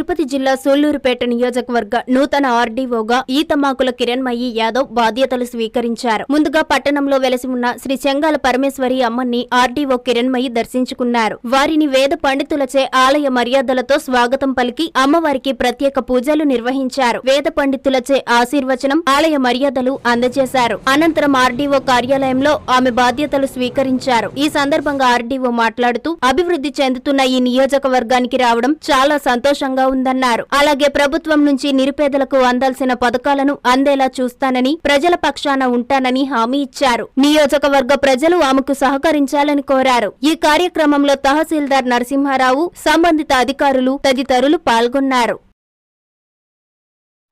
తిరుపతి జిల్లా సూళ్ళూరుపేట నియోజకవర్గ నూతన ఆర్డీఓగా ఈతమాకుల కిరణ్మయి యాదవ్ బాధ్యతలు స్వీకరించారు. ముందుగా పట్టణంలో వెలసి ఉన్న శ్రీ చెంగాల పరమేశ్వరి అమ్మని ఆర్డీఓ కిరణ్మయి దర్శించుకున్నారు. వారిని వేద పండితులచే ఆలయ మర్యాదలతో స్వాగతం పలికి అమ్మవారికి ప్రత్యేక పూజలు నిర్వహించారు. వేద పండితులచే ఆశీర్వచనం ఆలయ మర్యాదలు అందజేశారు. అనంతరం ఆర్డీఓ కార్యాలయంలో ఆమె బాధ్యతలు స్వీకరించారు. ఈ సందర్భంగా ఆర్డీఓ మాట్లాడుతూ అభివృద్ధి చెందుతున్న ఈ నియోజకవర్గానికి రావడం చాలా సంతోషంగా ఉందన్నారు. అలాగే ప్రభుత్వం నుంచి నిరుపేదలకు అందాల్సిన పథకాలను అందేలా చూస్తానని ప్రజల పక్షాన ఉంటానని హామీ ఇచ్చారు. నియోజకవర్గ ప్రజలు ఆమెకు సహకరించాలని కోరారు. ఈ కార్యక్రమంలో తహసీల్దార్ నరసింహారావు సంబంధిత అధికారులు తదితరులు పాల్గొన్నారు.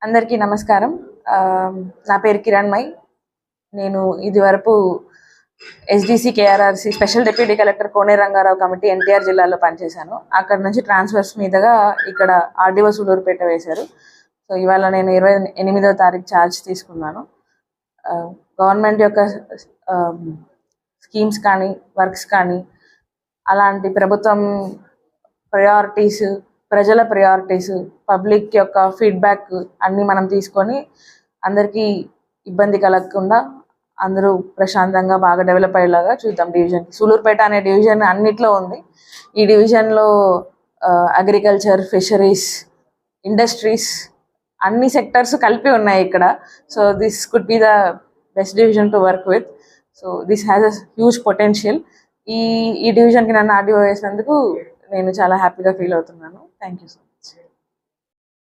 అందరికీ నమస్కారం. నా పేరు కిరణ్ మై నేను ఇది వరకు SDC KRRC special deputy collector Kone Rangarao committee NTR జిల్లాలో పనిచేశాను. అక్కడ నుంచి ట్రాన్స్ఫర్స్ మీదుగా ఇక్కడ ఆర్డీఓ సూలూరుపేట వేశారు. సో ఇవాళ నేను ఇరవై ఎనిమిదవ తారీఖు ఛార్జ్ తీసుకున్నాను. గవర్నమెంట్ యొక్క స్కీమ్స్ కానీ వర్క్స్ కానీ అలాంటి ప్రభుత్వం ప్రయారిటీస్ ప్రజల ప్రయారిటీస్ పబ్లిక్ యొక్క ఫీడ్బ్యాక్ అన్నీ మనం తీసుకొని అందరికీ ఇబ్బంది కలగకుండా అందరూ ప్రశాంతంగా బాగా డెవలప్ అయ్యేలాగా చూద్దాం డివిజన్ సూలూరుపేట అనే డివిజన్ అన్నిట్లో ఉంది. ఈ డివిజన్లో అగ్రికల్చర్ ఫిషరీస్ ఇండస్ట్రీస్ అన్ని సెక్టర్స్ కలిపి ఉన్నాయి ఇక్కడ. So this could be the best division to work with so this has a huge potential ఈ ఈ డివిజన్కి నన్ను ఆర్డీఓ వేసినందుకు నేను చాలా హ్యాపీగా ఫీల్ అవుతున్నాను. Thank you so